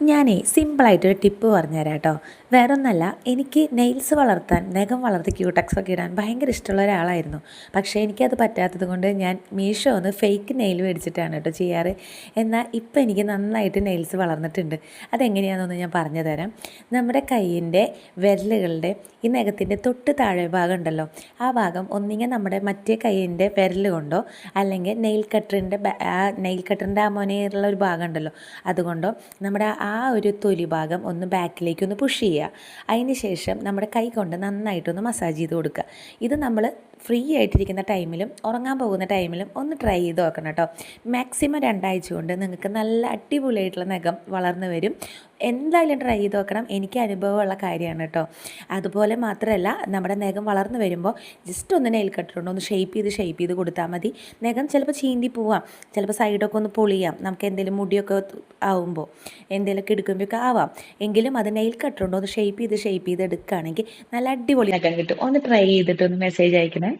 ഞാനേ സിമ്പിളായിട്ടൊരു ടിപ്പ് പറഞ്ഞുതരാം കേട്ടോ വേറെ ഒന്നല്ല എനിക്ക് നെയിൽസ് വളർത്താൻ നഖം വളർത്തി ക്യൂടെക്സ് ഒക്കെ ഇടാൻ ഭയങ്കര ഇഷ്ടമുള്ള ഒരാളായിരുന്നു. പക്ഷേ എനിക്കത് പറ്റാത്തത് കൊണ്ട് ഞാൻ മീഷോ ഒന്ന് ഫേക്ക് നെയിൽ മേടിച്ചിട്ടാണ് കേട്ടോ ചെയ്യാറ്. എന്നാൽ ഇപ്പം എനിക്ക് നന്നായിട്ട് നെയിൽസ് വളർന്നിട്ടുണ്ട്. അതെങ്ങനെയാണെന്നൊന്ന് ഞാൻ പറഞ്ഞു തരാം നമ്മുടെ കയ്യിന്റെ വിരലുകളുടെ ഈ നഖത്തിന്റെ തൊട്ട് താഴെ ഭാഗം ഉണ്ടല്ലോ ആ ഭാഗം ഒന്നിങ്ങനെ നമ്മുടെ മറ്റേ കയ്യിന്റെ വിരൽ കൊണ്ടോ അല്ലെങ്കിൽ നെയിൽ കട്ടറിന്റെ നെയിൽ കട്ടറിന്റെ ആ മുനയുള്ള ഒരു ഭാഗം ഉണ്ടല്ലോ അതുകൊണ്ടോ നമ്മുടെ ആ ഒരു തൊലി ഭാഗം ഒന്ന് ബാക്കിലേക്ക് ഒന്ന് പുഷ് ചെയ്യുക. അതിന് ശേഷം നമ്മുടെ കൈ കൊണ്ട് നന്നായിട്ടൊന്ന് മസാജ് ചെയ്ത് കൊടുക്കുക. ഇത് നമ്മൾ ഫ്രീ ആയിട്ടിരിക്കുന്ന ടൈമിലും ഉറങ്ങാൻ പോകുന്ന ടൈമിലും ഒന്ന് ട്രൈ ചെയ്ത് നോക്കണം കേട്ടോ. മാക്സിമം രണ്ടാഴ്ച കൊണ്ട് നിങ്ങൾക്ക് നല്ല അടിപൊളിയായിട്ടുള്ള നഖം വളർന്നു വരും. എന്തായാലും ട്രൈ ചെയ്ത് നോക്കണം. എനിക്ക് അനുഭവമുള്ള കാര്യമാണ് കേട്ടോ. അതുപോലെ മാത്രമല്ല നമ്മുടെ നഖം വളർന്നു വരുമ്പോൾ ജസ്റ്റ് ഒന്ന് നെയിൽ കട്ടിട്ടുണ്ട് ഒന്ന് ഷേപ്പ് ചെയ്ത് ഷേപ്പ് ചെയ്ത് കൊടുത്താൽ മതി. നഖം ചിലപ്പോൾ ചീന്തി പോവാം. ചിലപ്പോൾ സൈഡൊക്കെ ഒന്ന് പൊളിയാം. നമുക്ക് എന്തെങ്കിലും മുടിയൊക്കെ ആവുമ്പോൾ എന്തെങ്കിലുമൊക്കെ എടുക്കുമ്പോഴൊക്കെ ആവാം. എങ്കിലും അത് നെയിൽ കട്ടറുണ്ടോ ഒന്ന് ഷേപ്പ് ചെയ്ത് ഷേപ്പ് ചെയ്ത് എടുക്കുകയാണെങ്കിൽ നല്ല അടിപൊളി നഖം കിട്ടും. ഒന്ന് ട്രൈ ചെയ്തിട്ട് ഒന്ന് മെസ്സേജ് അയക്കണേ.